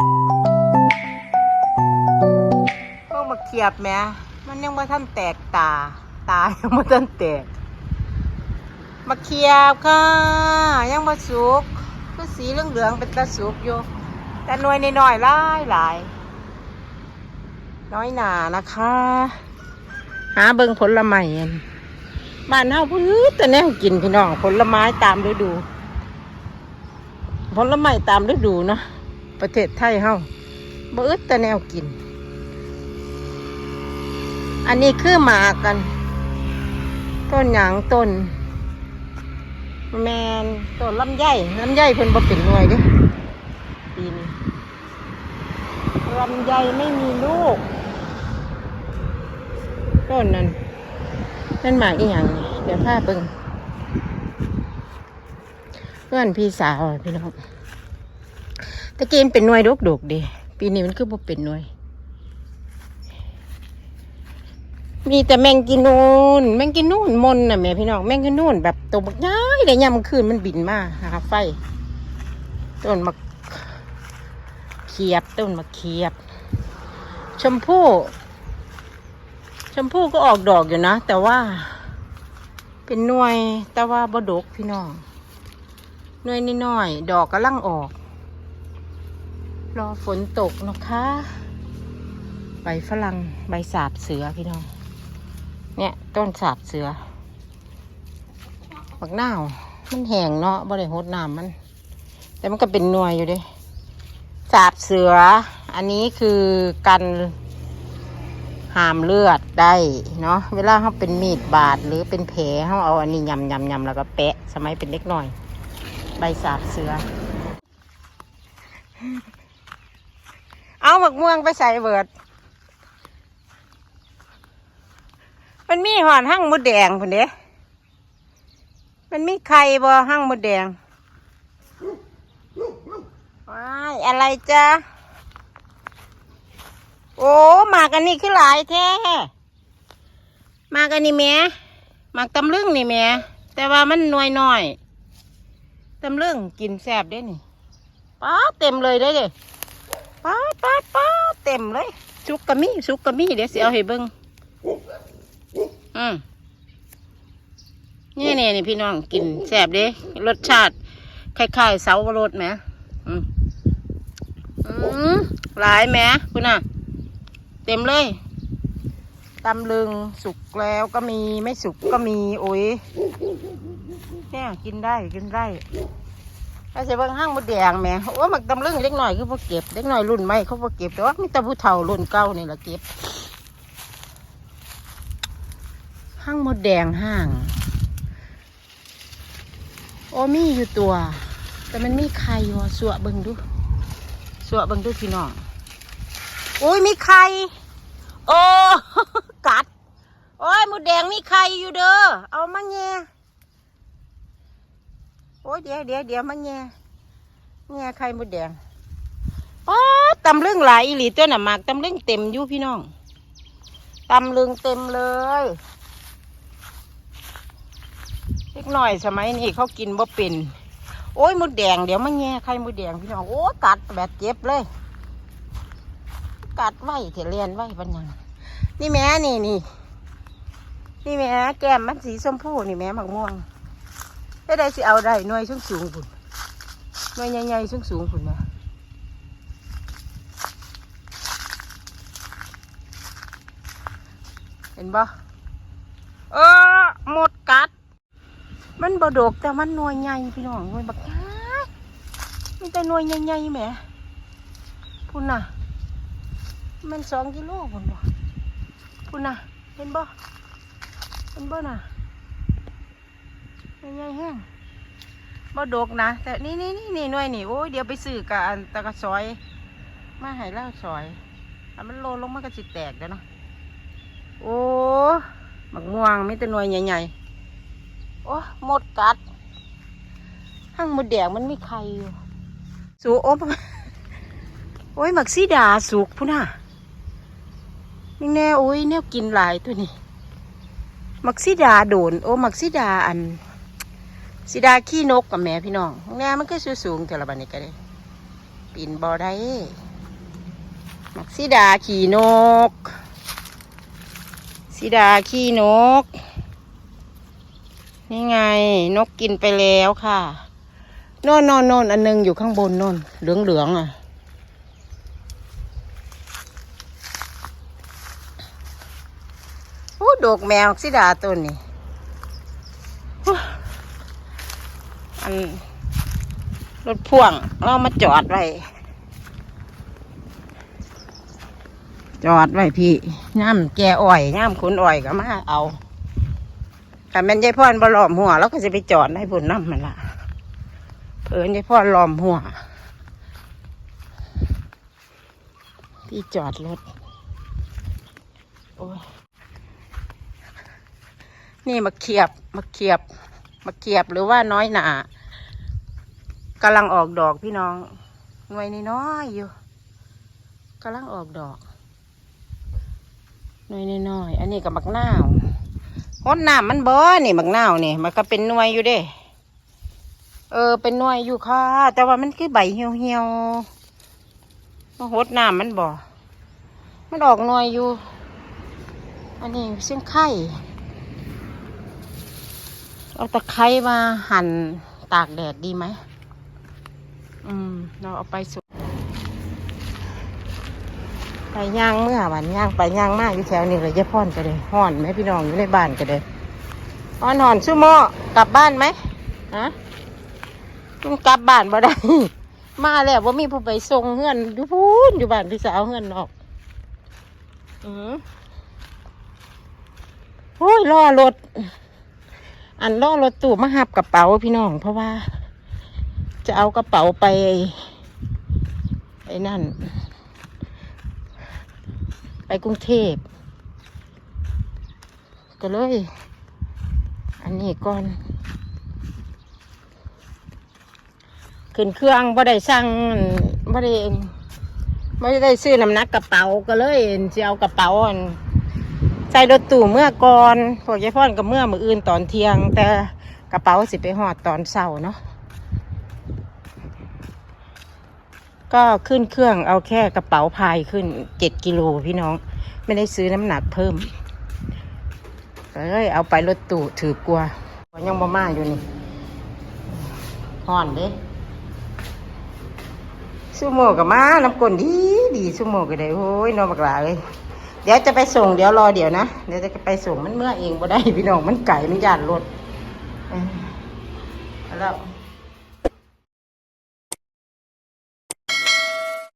พวกมาเขียบแม่มันยังไม่ท่านแตกตา ตายังไม่ท่านแตก มาเขียบค่ะ ยังมาสุกคือสีเหลืองๆเป็นตะสุกอยู่ แต่หน่วยน้อยหลายหลายน้อยหนานะคะ หาเบิ่งผลไม้อันบ้านเฮาพื้นแต่แนวกินพี่น้องผลไม้ตามฤดู ผลไม้ตามฤดูเนาะ ประเทศไทยเฮาบ่อึดแต่แนวกิน อันนี้คือหมากัน ต้นหยางต้น แมนต้นลำไยลำไยเพิ่นบ่เป็นหน่วยเด้ปีนี้ลำไยไม่มีลูก ต้นนั้นนั่นหมากอีหยังเดี๋ยวพาเบิ่งเพื่อนพี่สาวพี่น้อง ตะกี้มันเป็นหน่วยดกดกๆเดีปีนี้มันคือบ่เป็นหน่วย มีแต่แมงกินนูนแมงกินนูนมนน่ะแม่พี่น้องแมงกินนูนแบบตัวบักย้ายแต่ยามคืนมันบินมาหาไฟต้นมะเขียบต้นมะเขียบ ชมพู่ ชมพู่ก็ออกดอกอยู่นะ แต่ว่า เป็นหน่วยแต่ว่าบดกพี่น้องหน่วยน้อยๆดอกกำลังออก รอฝนตกนะคะ ใบฝรั่งใบสาบเสือพี่น้อง เนี่ยต้นสาบเสือบักหน้าวมันแห้งเนาะบ่ได้หดน้ำมัน แต่มันก็เป็นหน่วยอยู่ด้สาบเสือ อันนี้คือกันหามเลือดได้เนาะเวลาเขาเป็นมีดบาดหรือเป็นแผลเขาเอาอันนี้ยำยำยำแล้วก็แปะ สมัยเป็นเล็กหน่อย ใบสาบเสือ หมักม่วงไปใส่เบิด มันมีหอนหั่งมดแดงพุ่นเด้มันมีไข่บ่หั่งมดแดงว้ายอะไรจ๊ะโอ้มากันนี้คือหลายแท้มากันนี้แม่หมากตำลึงนี่แม่แต่ว่ามันน้อยน้อยตำลึงกินแซ่บเด้นี่ป้าเต็มเลยเด้เด้ ป้าดป้าดป้าดเต็มเลยสุกกะมีสุกกะมีเดี๋ยวสิเอาให้เบิ่งอืมนี่นี่นี่พี่น้องกินแซ่บเด้รสชาติคล้ายๆเสาวรสไหมอืมอืมหลายแหมคุณน่ะ เต็มเลยตำลึงสุกแล้วก็มีไม่สุกก็มีโอ้ยเนี่ยกินได้กินได้ ถ้าจะเบิ่งห้างมดแดงแม่โอ้มันตำลึงเล็กหน่อยคือพวกเก็บเล็กหน่อยรุ่นใหม่เขาพวกเก็บแต่ว่ามีแต่ผู้เฒ่ารุ่นเก่านี่แหละเก็บห้างมดแดงห้าง โอ้มีอยู่ตัว แต่มันมีไข่วะสวะเบิ่งดูสวะเบิ่งดูพี่น้องโอ้ยมีไข่โอ้กัด โอ้ยมดแดงมีไข่อยู่เด้อเอามาแง่ โอ้ยเดี๋ยวเดี๋ยวเดี๋ยวมาแง่แง่ไข่มดแดงอ๋อตำลึงหลายอีหลีตัวน่ะหมากตำลึงเต็มอยู่พี่น้องตำลึงเต็มเลยเล็กหน่อยสมัยนี้เขากินบ่เป็นโอ้ยมดแดงเดี๋ยวมาแง่ไข่มดแดงพี่น้องโอ้กัดแบบเจ็บเลย กัดไว้เถเรียนไว้ปัญญังนี่แม่นี่นี่นี่แม่แก้มมันสีชมพูนี่แม่หมักม่วง ได้ได้สิเอาได้หน่วยสูงสูงพุ่นหน่วยใหญ่ๆสูงสูงพุ่นนะเห็นบ่เออหมดกัด มันบดกแต่มันหน่วยใหญ่พี่น้องหน่วยบักใหญ่มีแต่หน่วยใหญ่ๆแหม่พุ่นน่ะ มันสองกิโลพุ่นบ่พุ่นน่ะ เห็นบ่เห็นบ่น่ะ ใหญ่แห้งบ่ดกนะ แต่นี่นี่นี่นี่หน่วยนี่โอ้ยเดี๋ยวไปซื้อกับอันตะกะซอย มาให้เล่าซอยถ้ามันโลลงมันก็สิแตกเด้อเนาะโอ้มักม่วงมีแต่หน่วยใหญ่ๆโอ้หมดกัดห้างหมดแดงมันไม่ใครอยู่สูอ้โอ้ยหมักซีดาสุกพุ่นน่ะนี่แน่โอ้ยแนวกินหลายตัวนี่หมักซีดาโดนโอ้หมักซีดาอัน ซีดาขี้นกกับแม่พี่น้องแน่มันก็สูงสูงแต่ละบันนี้ก็ได้ปีนบ่อได้มักซิดาขี่นกซิดาขี่นก นี่ไง นกกินไปแล้วค่ะน่นน่นน่นอันหนึงอยู่ข้างบนน่นเหลืองเหลืองอะโอ้ดอกแมวสิดาตัวนี้ อัน รถพ่วงเรามาจอดไว้ จอดไว้พี่ย่ำแกอ้อยย่ำขุนอ้อยก็มาเอาแต่แม่นยายพ่อนบลอมหัวแล้วก็จะไปจอดให้บุญน้ำมันละเพิ่นยายพ่อนลอมหัวที่จอดรถโอ้ยนี่มาเขียบมาเขียบมาเขียบหรือว่าน้อยหนา กำลังออกดอกพี่น้องหน่วยน้อยอยู่กำลังออกดอกหน่วยน้อยอันนี้กับมักนาวฮดน้ำมันบ่นี่มักนาวนี่ มันก็เป็นหน่วยอยู่เด้ เออ เป็นหน่วยอยู่ค่ะ แต่ว่ามันคือใบเหี่ยวเหี่ยวๆมาฮดน้ำมันบ่มันออกหน่วยอยู่ อันนี้เส้นไข่เอาตะไคร้มาหั่นตากแดดดีไหม อืม เราเอาไปสุกไปย่างเมื่อวันย่างไปย่างมากอยู่แถวนี้เลยยายพ่อนก็เลยห่อนไหมพี่น้องอยู่ในบ้านก็เลยห่อนห่อนชั่วโมกลับบ้านไหมฮะมันกลับบ้านบ่ได้ มาแล้วว่ามีผู้ไปส่งเฮือนอยู่พูนอยู่บ้านพี่สาวเฮือนนอก อือโอ้ยรอรถ อันล่อรถตู้มาหับกระเป๋าพี่น้อง เพราะว่า จะเอากระเป๋าไป ไอ้นั่น ไปกรุงเทพ ก็เลย อันนี้ก่อน ขึ้นเครื่องบ่ได้สั่งบ่ได้ไม่ได้ซื้อน้ำหนักกระเป๋าก็เลยจะเอากระเป๋าอันใส่รถตู้เมื่อก่อนพวกยายพ่อนกับเมื่อมืออื่นตอนเที่ยง แต่กระเป๋าสิไปหอดตอนเช้าเนาะ ก็ขึ้นเครื่องเอาแค่กระเป๋าพายขึ้นเจ็ดกิโลพี่น้อง ไม่ได้ซื้อน้ำหนักเพิ่มก็เลยเอาไปรถตู้ถือกลัวยังบ่มาอยู่นี่ห่อนเด้ซูโม่กับมาน้ำกลนดีดีซูโม่ก็ได้โอ้ยนอนบักหลาเลยเดี๋ยวจะไปส่งเดี๋ยวรอเดี๋ยวนะเดี๋ยวจะไปส่งมันเมื่อเองบ่ได้พี่น้องมันไก่มันยานรถแล้ว